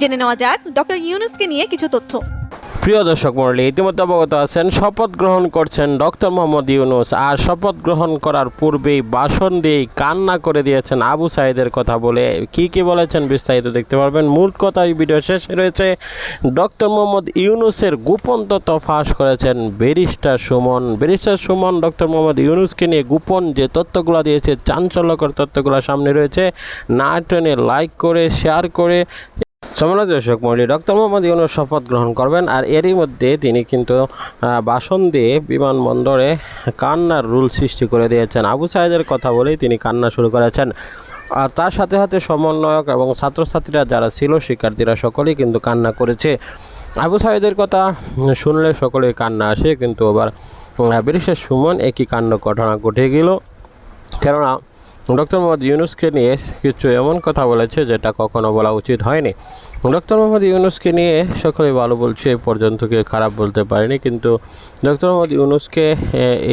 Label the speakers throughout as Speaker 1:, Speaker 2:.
Speaker 1: জেনে নেওয়া যাক ডক্টর ইউনুসকে নিয়ে কিছু তথ্য।
Speaker 2: প্রিয় দর্শক মণ্ডলী, ইতিমধ্যে অবগত আছেন, শপথ গ্রহণ করছেন ডক্টর মোহাম্মদ ইউনুস আর শপথ গ্রহণ করার পূর্বেই ভাষণ দিয়েই কান্না করে দিয়েছেন আবু সাইদের কথা বলে। কি কি বলেছেন বিস্তারিত দেখতে পারবেন। মূল কথা এই ভিডিও শেষে রয়েছে, ডক্টর মোহাম্মদ ইউনুসের গোপন তথ্য ফাঁস করেছেন barrister Suman. Barrister Suman doctor Mohammad ইউনুসকে নিয়ে গোপন যে তথ্যগুলো দিয়েছে, চাঞ্চল্যকর তথ্যগুলো সামনে রয়েছে। না টেনে লাইক করে শেয়ার করে সমালোচ দর্শক মন্ডলী ডক্টর মোহাম্মদ ইউনুস শপথ গ্রহণ করবেন আর এরই মধ্যে তিনি কিন্তু বাসন দিয়ে বিমানবন্দরে কান্নার রুল সৃষ্টি করে দিয়েছেন। আবু সাহেদের কথা বলেই তিনি কান্না শুরু করেছেন। আর তার সাথে সাথে সমন্বয়ক এবং ছাত্রছাত্রীরা যারা ছিল, শিক্ষার্থীরা সকলেই কিন্তু কান্না করেছে। আবু সাহেদের কথা শুনলে সকলেই কান্না আসে, কিন্তু আবার বিশেষ সুমন একই কাণ্ড ঘটনা ঘটে গেল। কেননা ডক্টর মোহাম্মদ ইউনুসকে নিয়ে কিছু এমন কথা বলেছে যেটা কখনো বলা উচিত হয়নি। ডক্টর মোহাম্মদ ইউনুসকে নিয়ে সকলে ভালো বলছে, এ পর্যন্ত কেউ খারাপ বলতে পারেনি, কিন্তু ডক্টর মোহাম্মদ ইউনুসকে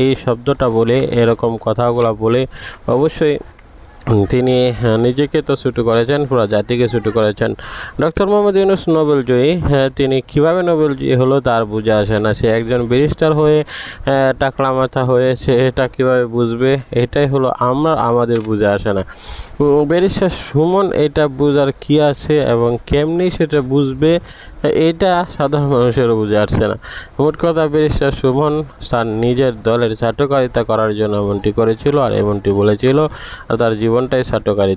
Speaker 2: এই শব্দটা বলে, এরকম কথাগুলো বলে অবশ্যই তিনি হ্যাঁ, নিজেকে তো ছুটু করেছেন পুরো জাতিকে ছুটু করেছেন। ডক্টর মোহাম্মদ ইউনুস নোবেল জয়ী হ্যাঁ, তিনি কীভাবে নোবেল জয়ী হলো তার বুঝে আসে না। সে একজন ব্যারিস্টার হয়ে হ্যাঁ, টাকলা মাথা হয়ে সে এটা কীভাবে বুঝবে এটাই হলো আমরা আমাদের বুঝে আসে না। ব্যারিস্টার সুমন এটা বুঝার কী আছে এবং কেমনি সেটা বুঝবে এটা সাধারণ মানুষেরও বুঝে আসছে না। মোট কথা ব্যারিস্টার সুমন তার নিজের দলের চাটকারিতা করার জন্য এমনটি করেছিল আর এমনটি বলেছিল আর তার জীবনটাই চাটকারিতা